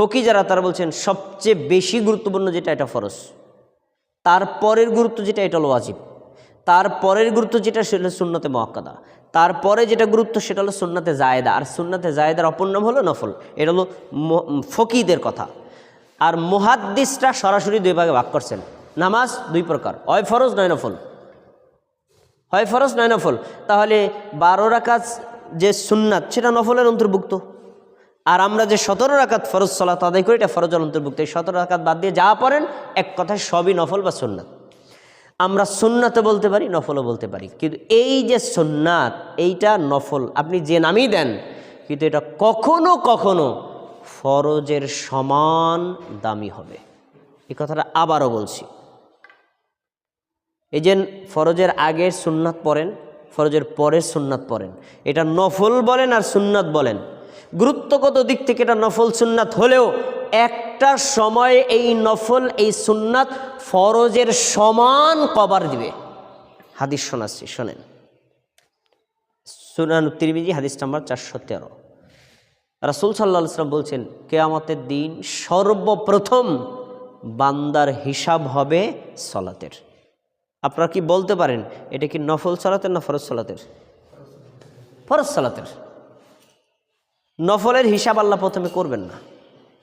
ফকি যারা, তারা বলছেন সবচেয়ে বেশি গুরুত্বপূর্ণ যেটা, এটা ফরজ। তারপরের গুরুত্ব যেটা, এটা হলো ওয়াজিব। তারপরের গুরুত্ব যেটা, সেটা হলো সুন্নতে মহাক্কাদা তারপরে যেটা গুরুত্ব, সেটা হলো সুন্নাতে জায়দা। আর সুন্নাতে জায়দার অপর নাম হলো নফল। এটা হলো ফকিদের কথা। আর মুহাদ্দিসরা সরাসরি দুই ভাগে ভাগ করছেন। নামাজ দুই প্রকার। হয় ফরজ, নয় নফল। হয় ফরজ, নয় নফল। তাহলে বারো রাকাত যে সুন্নাত, সেটা নফলের অন্তর্ভুক্ত। আর আমরা যে সতেরো রাকাত ফরজ সলাত আদায় করি, এটা ফরজের অন্তর্ভুক্ত এই সতেরো রাকাত বাদ দিয়ে যা পড়েন, এক কথায় সবই নফল বা সুন্নাত। আমরা সুন্নাতে বলতে পারি, নফলও বলতে পারি। কিন্তু এই যে সুন্নাত, এইটা নফল। আপনি যে নামই দেন, কিন্তু এটা কখনো কখনো ফরজের সমান দামি হবে। এই কথাটা আবারও বলছি। এই যে ফরজের আগে সুন্নাত পড়েন, ফরজের পরে সুন্নাত পড়েন, এটা নফল বলেন আর সুন্নাত বলেন। গুরুত্বগত দিক থেকে এটা নফল সুন্নাত হলেও একটা সময়ে এই নফল, এই সুন্নাত ফরজের সমান কবার দিবে। হাদিস শোনাচ্ছি, শোনেন। সুনান তিরমিজি, হাদিস নাম্বার চারশো তেরো। রাসুল সাল্লাহ সাল্লাম বলছেন, কেয়ামতের দিন সর্বপ্রথম বান্দার হিসাব হবে সলাতের। আপনারা কি বলতে পারেন, এটা কি নফল সালাতের না ফরজ সালাতের? ফরজ সালাতের। নফলের হিসাব আল্লাহ প্রথমে করবেন না।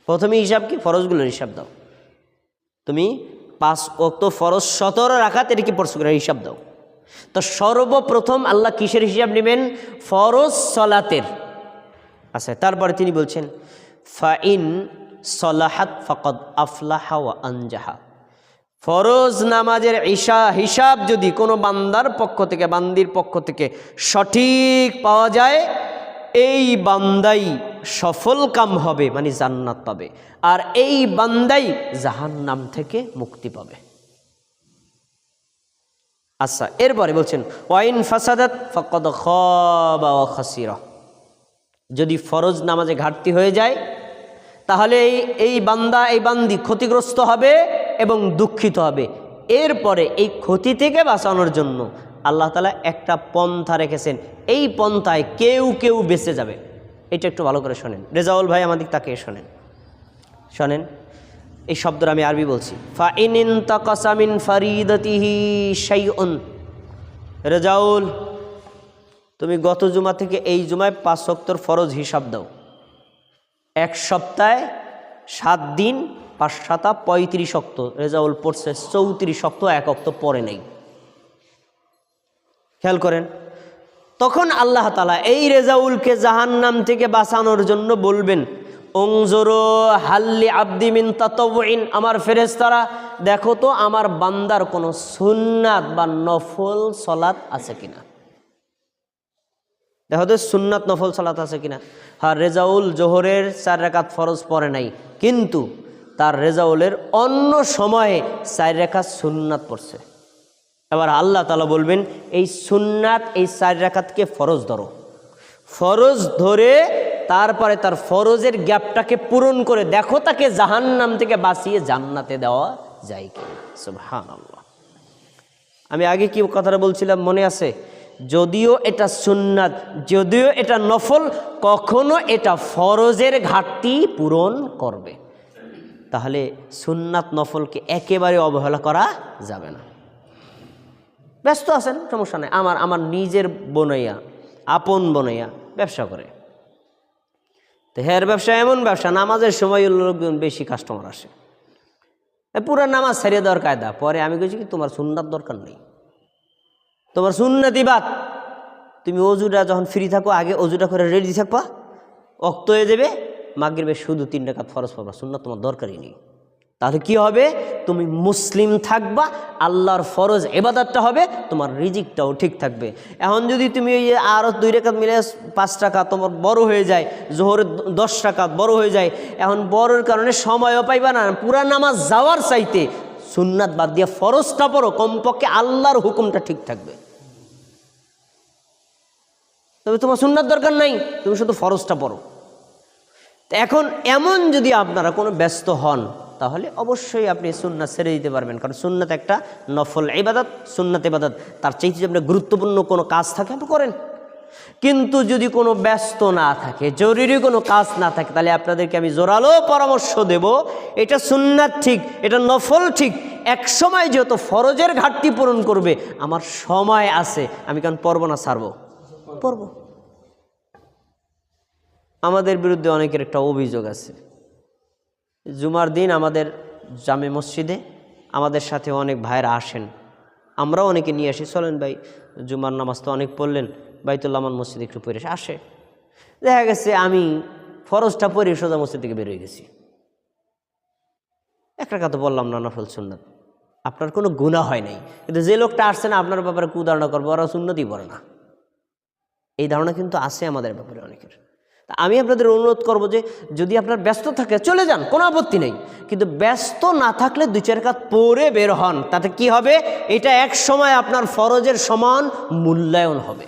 প্রথমে হিসাব কি? ফরজগুলোর হিসাব দাও। তুমি পাঁচ অক্ত ফরজ সতেরো রাখাত এটা কি পড়ছো করে হিসাব দাও। তো সর্বপ্রথম আল্লাহ কিসের হিসাব নেবেন? ফরজ সলাতের। আচ্ছা তারপরে তিনি বলছেন, ফাইন সলাহাত ফকদ আফলাহা আনজাহা। ফরজ নামাজের ঈশা হিসাব যদি কোনো বান্দার পক্ষ থেকে, বান্দির পক্ষ থেকে সঠিক পাওয়া যায় এই বান্দাই সফল কাম হবে মানে জান্নাত পাবে। আর এই বান্দাই জাহান্নাম থেকে মুক্তি পাবে। আচ্ছা এরপরে বলছেন, ওয়াইন ফাসাদাত ফকদ খাসিরা। যদি ফরজ নামাজে ঘাটতি হয়ে যায়, তাহলে এই এই বান্দা, এই বান্দি ক্ষতিগ্রস্ত হবে এবং দুঃখিত হবে। এরপরে এই ক্ষতি থেকে বাঁচানোর জন্য আল্লাহ তালা একটা পন্থা রেখেছেন। এই পন্থায় কেউ কেউ বেঁচে যাবে। এটা একটু ভালো করে শোনেন। রেজাউল ভাই আমাদের তাকে শোনেন। শোনেন, এই শব্দটা আমি আরবি বলছি। ফাইনিন তাকাসামিন ফারিদতিহি শাইউন। রেজাউল, তুমি গত জুমা থেকে এই জুমায় পাঁচ সপ্তর ফরজ হিসাব দাও। এক সপ্তাহে সাত দিন, পাঁচ সাতা পঁয়ত্রিশ অক্ত রেজাউল পড়ছে চৌত্রিশ অক্ত এক অক্ত পরে নেই। খেয়াল করেন। তখন আল্লাহ তালা এই রেজাউলকে জাহান্নাম থেকে বাঁচানোর জন্য বলবেন অংজরো হাল্লি আব্দিমিন তাতবিন আমার ফেরেস্তারা দেখো তো আমার বান্দার কোনো সুন্নাত বা নফল সলাত আছে কিনা? দেখো তো সুন্নাত, নফল সালাত আছে কিনা? হ্যাঁ রেজাউল জোহরের চার রেখাত ফরজ পড়ে নাই, কিন্তু তার রেজাউলের অন্য সময়ে চার রেখাত সুন্নাত পড়ছে। এবার আল্লাহ তালা বলবেন, এই সুন্নাত, এই চার রেখাতকে ফরজ ধরো। ফরজ ধরে তারপরে তার ফরজের গ্যাপটাকে পূরণ করে দেখো তাকে জাহান্নাম থেকে বাঁচিয়ে জান্নাতে দেওয়া যায় কি আল্লাহ আমি আগে কি কথাটা বলছিলাম মনে আছে? যদিও এটা সুন্নাত, যদিও এটা নফল, কখনো এটা ফরজের ঘাটতি পূরণ করবে। তাহলে সুন্নাত নফলকে একেবারে অবহেলা করা যাবে না। ব্যস্ত আছেন, সমস্যা নেই। আমার আমার নিজের বনইয়া, আপন বনইয়া ব্যবসা করে। তো হের ব্যবসা এমন ব্যবসা, নামাজের সময় লোকজন বেশি কাস্টমার আসে। পুরা নামাজ ছাড়িয়ে দেওয়ার কায়দা। পরে আমি বলছি কি, তোমার সুন্নাত দরকার নেই। তোমার সুন্নতি বাদ। তুমি অজুটা যখন ফ্রি থাকো, আগে অজুটা করে রেডি থাকবা। অক্ত হয়ে যাবে মাগরিবে শুধু তিন টাকা ফরজ পাবা সুন্নাত তোমার দরকারই নেই। তাহলে কি হবে? তুমি মুসলিম থাকবা, আল্লাহর ফরজ এবাদতটা হবে, তোমার রিজিকটাও ঠিক থাকবে। এখন যদি তুমি ওই আরও দুই রেখাত মিলে পাঁচ টাকা তোমার বড় হয়ে যায় জোহরের দশ টাকা বড় হয়ে যায়, এখন বড়র কারণে সময়ও পাইবা না। পুরা নামাজ যাওয়ার চাইতে সুন্নাত বাদ দিয়ে ফরজটা পড়ো, কমপক্ষে আল্লাহর হুকুমটা ঠিক থাকবে। তবে তোমার সুন্নাত দরকার নাই, তুমি শুধু ফরজটা পড়ো। এখন এমন যদি আপনারা কোনো ব্যস্ত হন তাহলে অবশ্যই আপনি সুন্নাত ছেড়ে দিতে পারবেন। কারণ সুন্নাত একটা নফল ইবাদত, সুন্নাত ইবাদত। তার চাইতে যদি আপনার গুরুত্বপূর্ণ কোনো কাজ থাকে, আপনি করেন। কিন্তু যদি কোনো ব্যস্ত না থাকে, জরুরি কোনো কাজ না থাকে, তাহলে আপনাদেরকে আমি জোরালো পরামর্শ দেব, এটা সুন্নাত ঠিক, এটা নফল ঠিক। এক সময় যেহেতু ফরজের ঘাটতি পূরণ করবে, আমার সময় আছে, আমি কেন পড়ব না, ছাড়ব। পড়ব। আমাদের বিরুদ্ধে অনেকের একটা অভিযোগ আছে। জুমার দিন আমাদের জামে মসজিদে আমাদের সাথে অনেক ভাইরা আসেন। আমরাও অনেকে নিয়ে আসি। চলেন ভাই, জুমার নামাজ তো অনেক পড়লেন, বাইতুল্লাহ আমার মসজিদে একটু পরে আসে। দেখা গেছে আমি ফরজটা পরে সোজা মসজিদ থেকে বেরোয় গেছি। এক রাখা তো বললাম না, নফল সুন্নত। আপনার কোনো গুণা হয় নাই। কিন্তু যে লোকটা আসছে না, আপনার ব্যাপারে কুধারণা করব ওরা সুন্নতই পড়ে না। এই ধারণা কিন্তু আছে আমাদের ব্যাপারে অনেকের। তা আমি আপনাদের অনুরোধ করব যে যদি আপনার ব্যস্ত থাকে, চলে যান, কোনো আপত্তি নেই। কিন্তু ব্যস্ত না থাকলে দুই চার কাজ পরে বের হন। তাতে কি হবে? এটা এক সময় আপনার ফরজের সমান মূল্যায়ন হবে।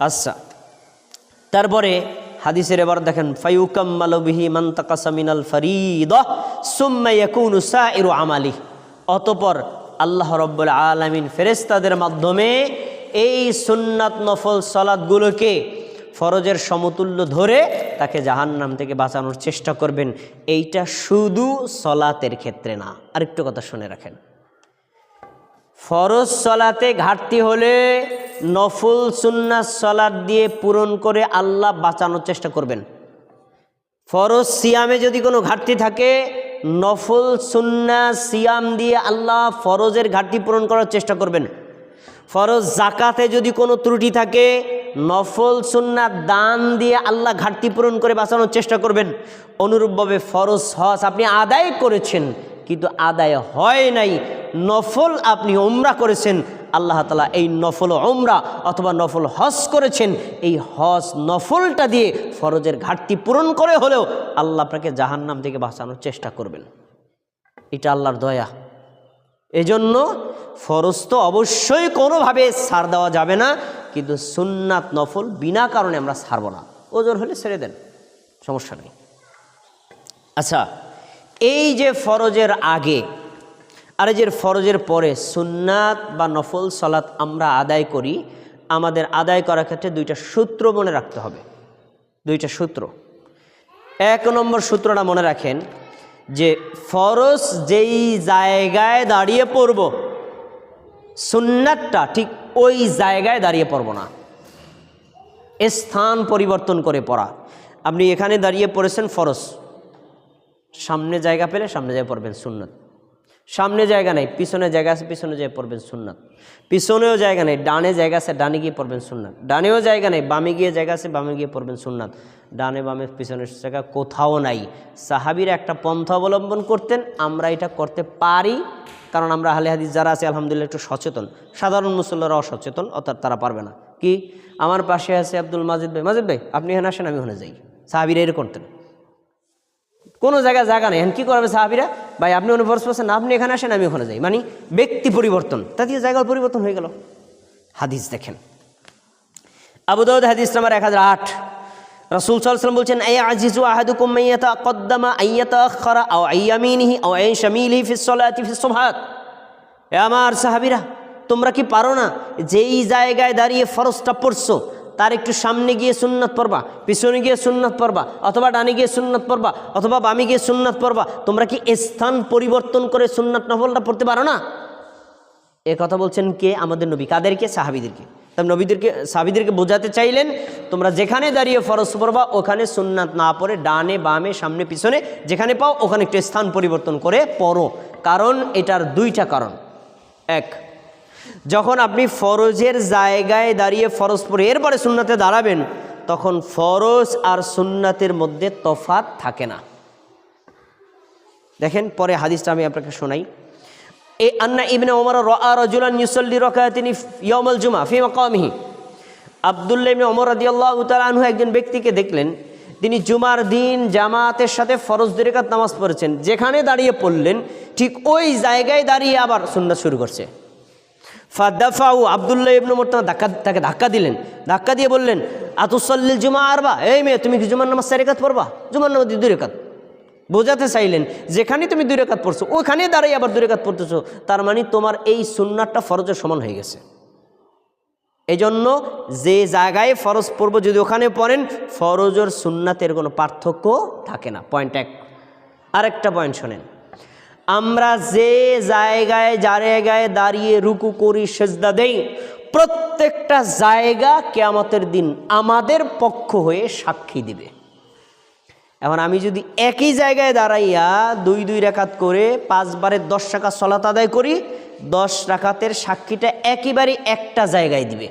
আচ্ছা তারপরে হাদিসের এবার দেখেন ফাইউকাম্মালবিহি মান্তাকাসামিনাল ফরিদ সুম্মা ইয়াকুনু সাইরু আমালি। অতপর আল্লাহ রব্বুল আলামিন ফেরেস্তাদের মাধ্যমে এই সুন্নাত নফল সালাদগুলোকে ফরজের সমতুল্য ধরে তাকে জাহান্নাম থেকে বাঁচানোর চেষ্টা করবেন। এইটা শুধু সলাতের ক্ষেত্রে না। আরেকটু কথা শুনে রাখেন। ফরজ সলাতে ঘাটতি হলে নফল সুন্নাত সলাদ দিয়ে পূরণ করে আল্লাহ বাঁচানোর চেষ্টা করবেন। ফরজ সিয়ামে যদি কোনো ঘাটতি থাকে, নফল সুন্না সিয়াম দিয়ে আল্লাহ ফরজের ঘাটতি পূরণ করার চেষ্টা করবেন। ফরজ জাকাতে যদি কোনো ত্রুটি থাকে নফল সুন্নাত দান দিয়ে আল্লাহ ঘাটতি পূরণ করে বাঁচানোর চেষ্টা করবেন। অনুরূপভাবে ফরজ হজ আপনি আদায় করেছেন, কিন্তু আদায় হয় নাই। নফল আপনি ওমরা করেছেন, আল্লাহ তালা এই নফল ওমরা অথবা নফল হজ করেছেন, এই হজ নফলটা দিয়ে ফরজের ঘাটতি পূরণ করে হলেও আল্লাহ আপনাকে জাহান্নাম থেকে বাঁচানোর চেষ্টা করবেন। এটা আল্লাহর দয়া। এজন্য ফরজ তো অবশ্যই কোনোভাবে ছাড় দেওয়া যাবে না। কিন্তু সুন্নাত নফল বিনা কারণে আমরা ছাড়ব না। ওজোর হলে ছেড়ে দেন, সমস্যা নেই। আচ্ছা এই যে ফরজের আগে আর এই যে ফরজের পরে সুন্নাত বা নফল সলাৎ আমরা আদায় করি, আমাদের আদায় করার ক্ষেত্রে দুইটা সূত্র মনে রাখতে হবে। দুইটা সূত্র। এক নম্বর সূত্রটা মনে রাখেন যে ফরজ যেই জায়গায় দাঁড়িয়ে পড়ব, সুন্নাতটা ঠিক ওই জায়গায় দাঁড়িয়ে পড়ব না। স্থান পরিবর্তন করে পড়া। আপনি এখানে দাঁড়িয়ে পড়েছেন ফরজ। সামনে জায়গা পেলে সামনে জায়গায় পড়বেন সুন্নত। সামনে জায়গা নেই, পিছনে জায়গা আছে, পিছনে যেয়ে পড়বেন সুন্নাত। পিছনেও জায়গা নেই, ডানে জায়গা আছে, ডানে গিয়ে পড়বেন সুন্নাত। ডানেও জায়গা নেই, বামে গিয়ে জায়গা আছে, বামে গিয়ে পড়বেন সুন্নাত। ডানে বামে পিছনের জায়গা কোথাও নাই। সাহাবির একটা পন্থা অবলম্বন করতেন, আমরা এটা করতে পারি, কারণ আমরা আহলে হাদিস যারা আছে, আলহামদুলিল্লাহ একটু সচেতন। সাধারণ মুসল্লারা অসচেতন, অর্থাৎ তারা পারবে না। কি? আমার পাশে আছে আব্দুল মাজিদ ভাই। মাজিদ ভাই, আপনি এখানে আসেন, আমি ওখানে যাই। সাহাবিরা এর করতেন। কোনো জায়গায় জায়গা নেই। এখন কী করবে সাহাবিরা? ভাই, আপনি অনুভব করছেন আপনি এখানে আসেন, আমি ওখানে যাই। মানে ব্যক্তি পরিবর্তন। তাতে জায়গার পরিবর্তন হয়ে গেল। হাদিস দেখেন। আবু দাউদ হাদিস নাম্বার এক হাজার আট। রসুল সাল্লাম বলছেন এই আজিজু আহাদুকুম মাইয়াতা কদ্দামা আইয়াতা আখরা আও আইয়ামিনিহি আও শামিলিহি ফিস ফিস সুবহাত। এ আমার সাহাবিরা, তোমরা কি পারো না, যেই জায়গায় দাঁড়িয়ে ফরজটা পড়ছো তার একটু সামনে গিয়ে সুন্নাত পড়বা, পিছনে গিয়ে সুন্নাত পড়বা, অথবা ডানে গিয়ে সুন্নাত পড়বা, অথবা বামে গিয়ে সুন্নাত পড়বা, তোমরা কি স্থান পরিবর্তন করে সুন্নাত নফলটা পড়তে পারো না? এ কথা বলছেন কে? আমাদের নবী। কাদেরকে? সাহাবিদেরকে। তার নবীদেরকে, সাহাবিদেরকে বোঝাতে চাইলেন, তোমরা যেখানে দাঁড়িয়ে ফরজ পড়বা, ওখানে সুন্নাত না পড়ে ডানে, বামে, সামনে, পিছনে, যেখানে পাও, ওখানে একটু স্থান পরিবর্তন করে পড়ো। কারণ এটার দুইটা কারণ। এক যখন আপনি ফরজের জায়গায় দাঁড়িয়ে ফরজ পড়ে, এরপরে সুন্নাতে দাঁড়াবেন, তখন ফরজ আর সুন্নাতের মধ্যে তফাত থাকে না। দেখেন, পরে হাদিসটা আমি আপনাকে শোনাই। এ আন্না ইবনে ওমর রা রাজুলান ইউসাল্লি রাকাতিনি ইয়াউমাল জুমা ফি মাকামিহি। আব্দুল্লাহ ইবনে ওমর রাদিয়াল্লাহু তাআলা আনহু একজন ব্যক্তিকে দেখলেন, তিনি জুমার দিন জামাতের সাথে ফরজ দুই রাকাত নামাজ পড়েছেন। যেখানে দাঁড়িয়ে পড়লেন, ঠিক ওই জায়গায় দাঁড়িয়ে আবার সুন্নাত শুরু করছে। ফাদাফাউ, আবদুল্লাহ ইবনু মোর্তা ধাক্কা, তাকে ধাক্কা দিলেন। ধাক্কা দিয়ে বললেন, আতুসল্লিল জুমা আরবা এই মেয়ে, তুমি কি জুমার নামাজ চার পড়বা? জুমার নামাজ দুই রেখাত। বোঝাতে চাইলেন, যেখানে তুমি দুই রেখাত পড়ছো, ওখানে দাঁড়িয়ে আবার দুই রেখাত পড়তেছো। তার মানে তোমার এই সুন্নাতটা ফরজের সমান হয়ে গেছে। এজন্য যে জায়গায় ফরজ পড়ব, যদি ওখানে পড়েন, ফরজর সুন্নাতের কোনো পার্থক্য থাকে না। পয়েন্ট এক। আরেকটা পয়েন্ট শোনেন। আমরা যে জায়গায় জায়গায় দাঁড়িয়ে রুকু করি, সেজদা দেই, প্রত্যেকটা জায়গা কেয়ামতের দিন আমাদের পক্ষ হয়ে সাক্ষী দিবে। এখন আমি যদি একই জায়গায় দাঁড়াইয়া দুই দুই রেখাত করে পাঁচবারের দশ টাকা সলাত আদায় করি, দশ রাকাতের সাক্ষীটা একেবারে একটা জায়গায় দিবে।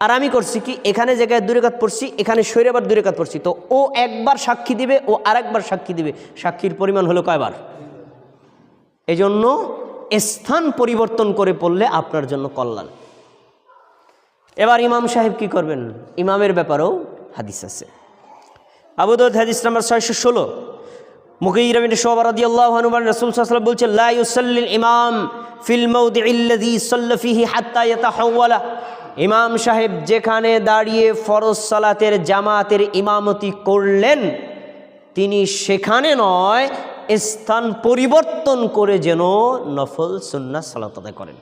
আর আমি করছি কি, এখানে জায়গায় দুই রেখাত পড়ছি, এখানে সৈরাবার দুই রেখাত পড়ছি। তো ও একবার সাক্ষী দিবে, ও আরেকবার সাক্ষী দিবে। সাক্ষীর পরিমাণ হলো কয়বার? এই জন্য স্থান পরিবর্তন করে পড়লে আপনার জন্য কল্যাণ। এবার ইমাম সাহেব কি করবেন? ইমামের ব্যাপারেও হাদিস আছে। আবুদৌদ হাদিস নাম্বার ছয়শো ষোলো। মুকিরামিন শোবার রাদি আল্লাহ হনুমান রসুল সাল্লাম বলছে লা ইউসাল্লিল ইমাম ফিল মাউদিল্লাযী সাল্লা ফিহি হাত্তা ইয়াতাহাওয়ালা। ইমাম সাহেব যেখানে দাঁড়িয়ে ফরজ সালাতের জামাতের ইমামতি করলেন, তিনি সেখানে নয় স্থান পরিবর্তন করে যেন নফল সুন্নাহ সালাত আদায় করেন।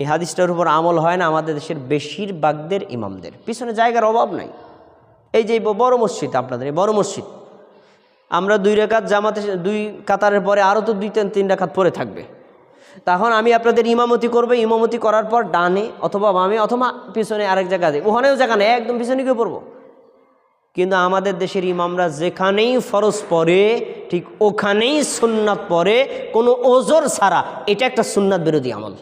এই হাদিসটার উপর আমল হয় না আমাদের দেশের বেশিরভাগদের ইমামদের। পিছনে জায়গার অভাব নাই। এই যে বড় মসজিদ আপনাদের, এই বড় মসজিদ। আমরা দুই রেখাত জামাতে, দুই কাতারের পরে আরও তো দুই তিন তিন রেখাত পরে থাকবে। তখন আমি আপনাদের ইমামতি করব, ইমামতি করার পর ডানে অথবা বামে অথবা পিছনে আরেক জায়গা দেয়। ওখানেও জায়গা নেই, একদম পিছনে গিয়ে পড়ব। কিন্তু আমাদের দেশের ইমামরা যেখানেই ফরজ পড়ে, ঠিক ওখানেই সুন্নাত পড়ে, কোনো ওজোর ছাড়া, এটা একটা সুন্নাত বিরোধী আমল।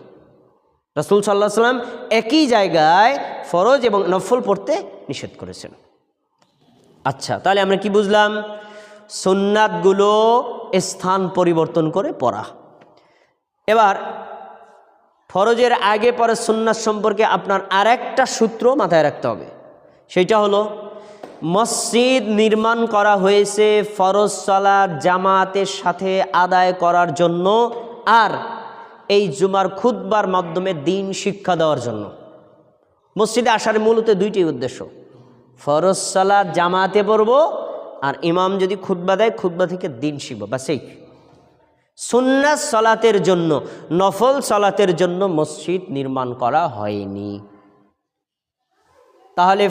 রাসুল সাল্লাহ সাল্লাম একই জায়গায় ফরজ এবং নফল পড়তে নিষেধ করেছেন। আচ্ছা তাহলে আমরা কি বুঝলাম? সুন্নাতগুলো স্থান পরিবর্তন করে পড়া। এবার, ফরজের আগে পরে সুন্নাত সম্পর্কে আপনার আরেকটা সূত্র মাথায় রাখতে হবে। সেটা হলো মসজিদ নির্মাণ করা হয়েছে ফরজ সালাদ জামাতের সাথে আদায় করার জন্য আর এই জুমার খুদ্বার মাধ্যমে দিন শিক্ষা দেওয়ার জন্য। মসজিদে আসার মূলত দুইটি উদ্দেশ্য। ফরজ সালাদ জামাতে পড়ব আর ইমাম যদি খুদ্া দেয় খুদ্া থেকে দিন শিখব বা সেই সুন্নাত সলাতের জন্য, নফল সলাতের জন্য মসজিদ নির্মাণ করা হয়নি। তাহলে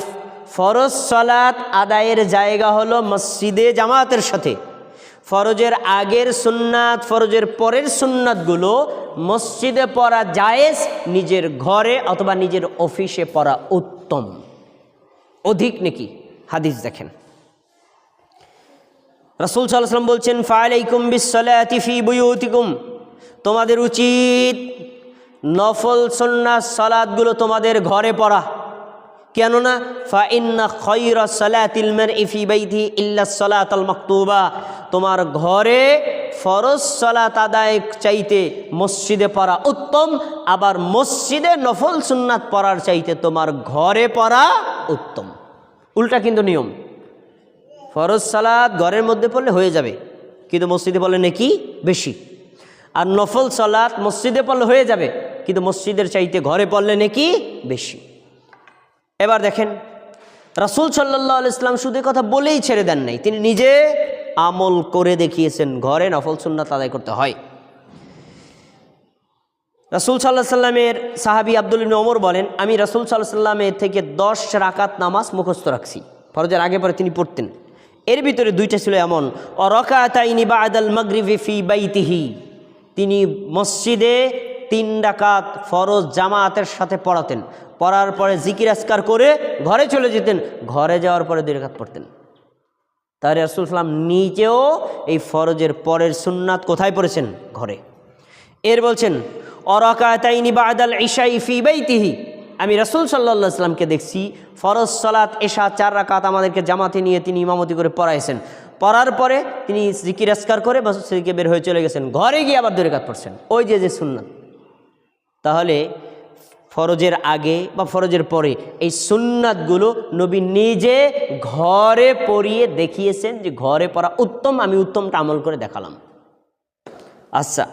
ফরজ সলাত আদায়ের জায়গা হলো মসজিদে জামাতের সাথে। ফরজের আগের সুন্নাত, ফরজের পরের সুন্নাতগুলো মসজিদে পড়া জায়েজ, নিজের ঘরে অথবা নিজের অফিসে পড়া উত্তম। অধিক নাকি? হাদিস দেখেন। রসুল সাল্লাম বলছেন ফালাইকুম বিসলাতিফি বুয়ুতিকুম। তোমাদের উচিত নফল সন্ন্যাস সালাদগুলো তোমাদের ঘরে পড়া। কেননা ফা ইন্না খৈর সালাতিলমের ইফি বাইধি ইল্লা সালাতাল মাকতুবা। তোমার ঘরে ফরজ সালাত আদায় চাইতে মসজিদে পড়া উত্তম, আবার মসজিদে নফল সুন্নাত পড়ার চাইতে তোমার ঘরে পড়া উত্তম। উল্টা কিন্তু নিয়ম। ফরজ সালাদ ঘরের মধ্যে পড়লে হয়ে যাবে, কিন্তু মসজিদে পড়লে নাকি? বেশি। আর নফল সালাত মসজিদে পড়লে হয়ে যাবে, কিন্তু মসজিদের চাইতে ঘরে পড়লে নাকি? বেশি। এবার দেখেন, রাসুল সাল্লাহ ইসলাম শুধু কথা বলেই ছেড়ে দেন নাই। তিনি নিজে আমল করে দেখিয়েছেন, ঘরে নফল সুন্নাত আদায় করতে হয়। রাসুল সাল্লাহ সাল্লামের সাহাবি আব্দুল ওমর বলেন, আমি রাসুল সাল্লাহ সাল্লামের থেকে দশ রাকাত নামাজ মুখস্থ রাখছি। ফরজের আগে পরে তিনি পড়তেন। এর ভিতরে দুইটা ছিল এমন, অরকাতাইনি বা আদাল মগরিফি বাইতিহি। তিনি মসজিদে তিন ডাকাত ফরজ জামাতের সাথে পড়াতেন। পড়ার পরে জিকির আসকার করে ঘরে চলে যেতেন। ঘরে যাওয়ার পরে দুই রেখাত পড়তেন। তাহলে রাসুল সাল্লাম নিজেও এই ফরজের পরের সুন্নাত কোথায় পড়েছেন? ঘরে। এর বলছেন, অরকাতাইনি বাদাল ইশাই ফি বাইতিহি। আমি রসুল সাল্লা সাল্লামকে দেখছি, ফরজ সালাত এশা চার রাকাত আমাদেরকে জামাতে নিয়ে তিনি ইমামতি করে পড়াইছেন। পড়ার পরে তিনি জিকির আসকার করে মসজিদকে বের হয়ে চলে গেছেন। ঘরে গিয়ে আবার দুই কাত পড়ছেন। ওই যে যে সুন্নাত। তাহলে ফরজের আগে বা ফরজের পরে, এই সুন্নাতগুলো নবী নিজে ঘরে পড়িয়ে দেখিয়েছেন যে ঘরে পড়া উত্তম, আমি উত্তমটা আমল করে দেখালাম। আচ্ছা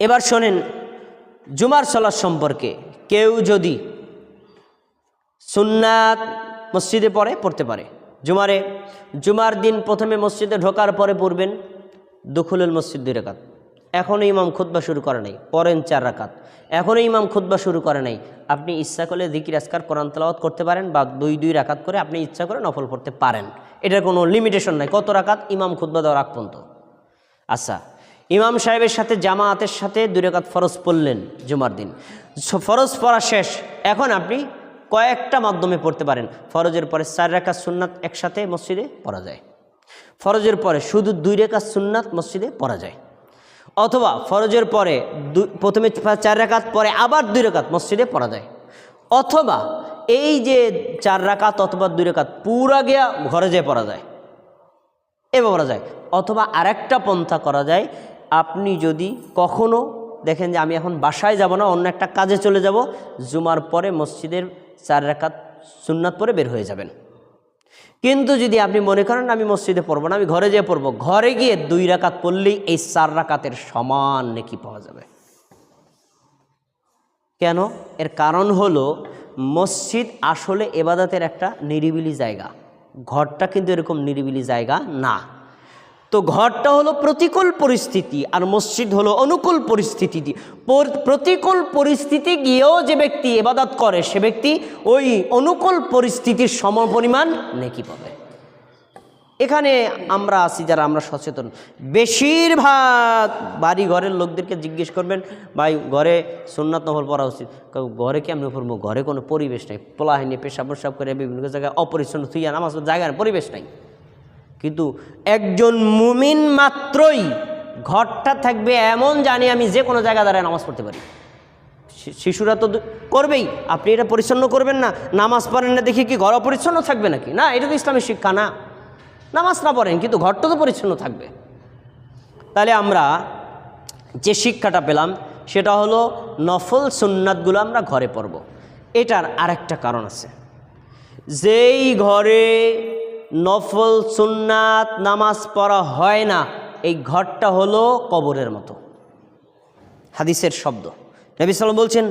এবার শোনেন, জুমার সলার সম্পর্কে কেউ যদি সুন্নাত মসজিদে পড়ে, পড়তে পারে। জুমারে, জুমার দিন প্রথমে মসজিদে ঢোকার পরে পড়বেন দুখুলুল মসজিদ দুই রেখাত। এখনও ইমাম খুতবা শুরু করে নাই পরেন চার রাকাত। এখনও ইমাম খুতবা শুরু করে নাই। আপনি ইচ্ছা করলে দিকির আজকার, কোরআন তেলাওয়াত করতে পারেন বা দুই দুই রাকাত করে আপনি ইচ্ছা করে নফল পড়তে পারেন। এটার কোনো লিমিটেশন নাই। কত রাকাত ইমাম খুতবা দেওয়ার আগ পর্যন্ত? আচ্ছা ইমাম সাহেবের সাথে, জামায়াতের সাথে দুই রাকাত ফরজ পড়লেন জুমার দিন। ফরজ পড়া শেষ। এখন আপনি কয়েকটা মাধ্যমে পড়তে পারেন। ফরজের পরে চার রাকাত সুন্নাত একসাথে মসজিদে পড়া যায়। ফরজের পরে শুধু দুই রেখাত সুন্নাত মসজিদে পড়া যায়। অথবা ফরজের পরে প্রথমে চার রাকাত, পরে আবার দুই রেখাত মসজিদে পড়া যায়। অথবা এই যে চার রাকাত অথবা দুই রেখাত পুরা গিয়া ঘরে যেয়ে পড়া যায়। এভাবে করা যায়। অথবা আরেকটা পন্থা করা যায়, আপনি যদি কখনো দেখেন যে আমি এখন বাসায় যাব না, অন্য একটা কাজে চলে যাব, জুমার পরে মসজিদের চার রাকাত সুন্নাত পরে বের হয়ে যাবেন। কিন্তু যদি আপনি মনে করেন আমি মসজিদে পড়ব না, আমি ঘরে যেয়ে পড়ব, ঘরে গিয়ে দুই রাকাত পড়লেই এই চার রাকাতের সমান নেকি পাওয়া যাবে। কেন? এর কারণ হলো মসজিদ আসলে এবাদাতের একটা নিরিবিলি জায়গা, ঘরটা কিন্তু এরকম নিরিবিলি জায়গা না। তো ঘরটা হলো প্রতিকূল পরিস্থিতি আর মসজিদ হলো অনুকূল পরিস্থিতি। প্রতিকূল পরিস্থিতি গিয়েও যে ব্যক্তি এবাদত করে, সে ব্যক্তি ওই অনুকূল পরিস্থিতির সম পরিমাণ নেকি পাবে। এখানে আমরা আছি যারা, আমরা সচেতন। বেশিরভাগ বাড়ি ঘরের লোকদেরকে জিজ্ঞেস করবেন, ভাই, ঘরে সুন্নাত নফল পড়া উচিত? ঘরে কেমন পড়ব? ঘরে কোনো পরিবেশ নাই। পোলাহিনী পেশাব পেশাব করে বিভিন্ন জায়গায় অপরিচ্ছন্ন থুইয়া নামাজ জায়গার পরিবেশ নাই। কিন্তু একজন মুমিন মাত্রই ঘরটা থাকবে এমন জানি আমি যে কোনো জায়গা দাঁড়ায় নামাজ পড়তে পারি। শিশুরা তো করবেই। আপনি এটা পরিচ্ছন্ন করবেন না। নামাজ পড়েন না দেখি কি ঘর অপরিচ্ছন্ন থাকবে নাকি? না, এটা তো ইসলামের শিক্ষা না। নামাজ না পড়েন, কিন্তু ঘরটা তো পরিচ্ছন্ন থাকবে। তাহলে আমরা যে শিক্ষাটা পেলাম, সেটা হলো নফল সুন্নাতগুলো আমরা ঘরে পড়ব। এটার আরেকটা কারণ আছে। যেই ঘরে নফল সুন্নাত নামাজ পড়া হয় না। এই ঘরটা হলো কবরের মতো। হাদিসের শব্দ। নবী সাল্লাম বলছেন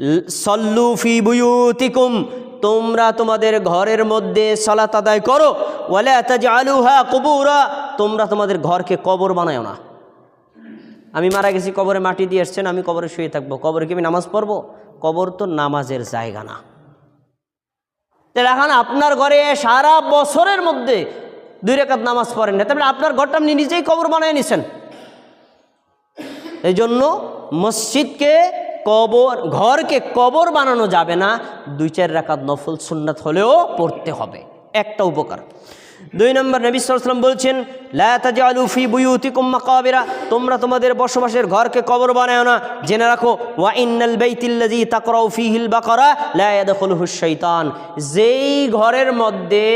"ল- সল্লু ফি বুয়ুতিকুম, তোমরা তোমাদের ঘরের মধ্যে সলাত আদায় করো। ওয়ালা তাজআলুহা কুবুরা, তোমরা তোমাদের ঘরকে কবর বানায় না। আমি মারা গেছি, কবরে মাটি দিয়ে এসছেন, আমি কবরে শুয়ে থাকব। কবরে কি আমি নামাজ পড়ব? কবর তো নামাজের জায়গা না। তাহলে এখন আপনার ঘরে সারা বছরের মধ্যে দুই রেখাত নামাজ পড়েন না। তাহলে আপনার ঘরটা আপনি নিজেই কবর বানিয়ে নিছেন। এই জন্য মসজিদকে কবর, ঘরকে কবর বানানো যাবে না। দুই চার রেখাত নফল সুন্নাত হলেও পড়তে হবে। একটা উপকার। দুই নম্বর নবী সাল্লাম বলছেন, লা তাজআলু ফি বুয়ুতিকুম মাকাবিরা, তোমরা তোমাদের বসবাসের ঘরকে কবর বানায় না। জেনে রাখো, ওয়া ইন্নাল বাইতিল্লাযী তাকরাউ ফীহিল বাকারা, লা ইয়াদখুলুহু শাইতান যেই ঘরের মধ্যে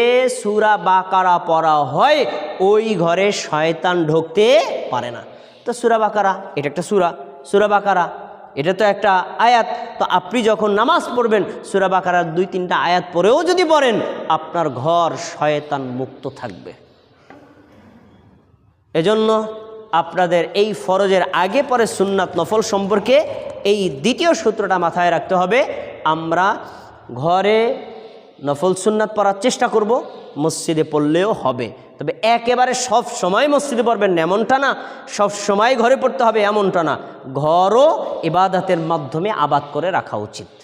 সূরা বাকারা পড়া হয়, ওই ঘরে শয়তান ঢুকতে পারে না। তো সুরা বাকারা, এটা একটা সুরা। সুরা বাকারা এটা তো একটা আয়াত। তো আপনি যখন নামাজ পড়বেন, সুরা বাকারার দুই, তিনটা আয়াত পরেও যদি পড়েন, আপনার ঘর শয়তান মুক্ত থাকবে। এজন্য আপনাদের এই ফরজের আগে পরে সুন্নাত নফল সম্পর্কে এই দ্বিতীয় সূত্রটা মাথায় রাখতে হবে। আমরা ঘরে নফল সুন্নাত পড়ার চেষ্টা করব, মসজিদে পড়লেও হবে। তবে একেবারে সব সময় মসজিদে পড়বেন না, এমনটা না। সব সময় ঘরে পড়তে হবে, এমনটা না। ঘরও ইবাদতের মাধ্যমে আবাদ করে রাখা উচিত।